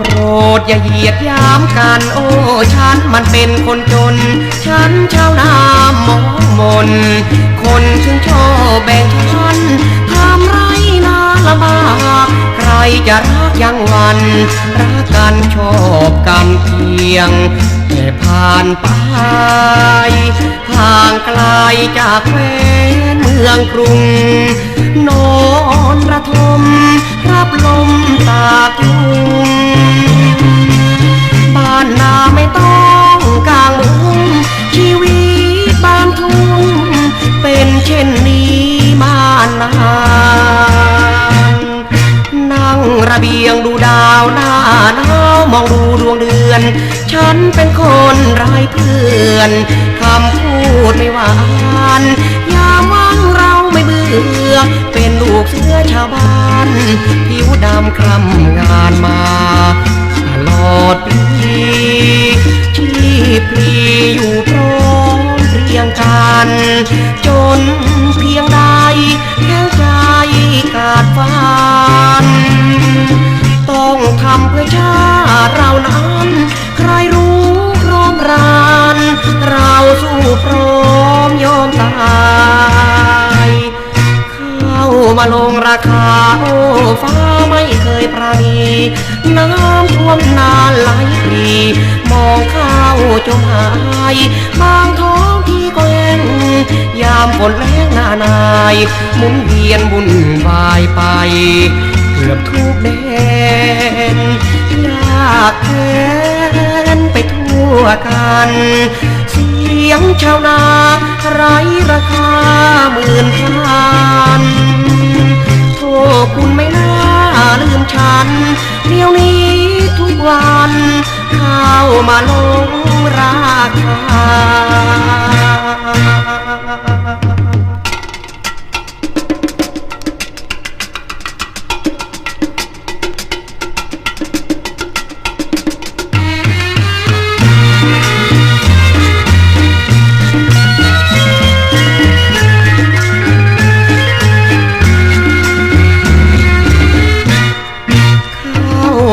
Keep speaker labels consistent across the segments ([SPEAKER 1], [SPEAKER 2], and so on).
[SPEAKER 1] ปรดอย่าเหยียดยามกัน โอ้ฉันมันเป็นคนจน ฉันชาวนามองมน คนถึงชอบแบ่งฉันทำไรนาลำบากใครจะรักยังวัน รักกันชอบกันเพียง แต่ผ่านไปห่างไกลจากแคว้นเมืองกรุง นอนระทมรับลมตาก ระเบียงดูดาวหน้าหนาวมองดูดวงเดือน ฉันเป็นคนไร้เพื่อนคำพูดไม่หวานยามว่างเราไม่เบื่อ เป็นลูกเสือชาวบ้านผิวดำคล้ำงานมา พื่อชาติเรานั้นใครรู้พร้อมราน เราสู้พร้อมยอมตายเข้ามาลงราคาโอ้ฟ้าไม่เคยปราณีน้ำท่วมนานหลายปีมองข้าวจมหายบางท้องที่ก็แห้งยามฝนแล้งหน้านายหมุนเวียนบุญวายไปเกือบทุกแดนากแค้นไปทั่วกัน เสียงชาวนาไร้ราคาหมื่นพันโทษคุณไม่น่าลืมฉันเดี๋ยวนี้ทุกวัน เข้ามาลงราคา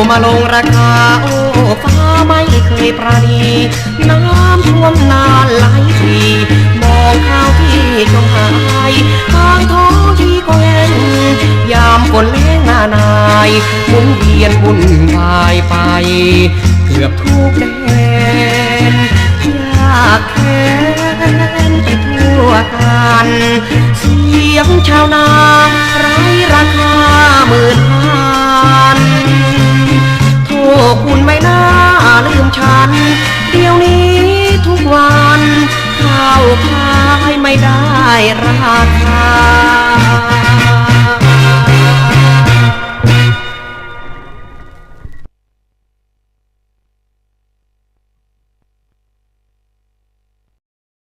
[SPEAKER 1] มาลงราคาโอ้ฟ้าไม่เคยปราณีน้ำท่วมนานหลายปีมองข้าวที่จมหายทางท้องที่ก็แห้งยามฝนแล้งหน้านายหมุนเวียนบุญวายไป เกือบทุกแดนยากแค้นไปทั่วกัน เสียงชาวนาไร้ราคา ทุก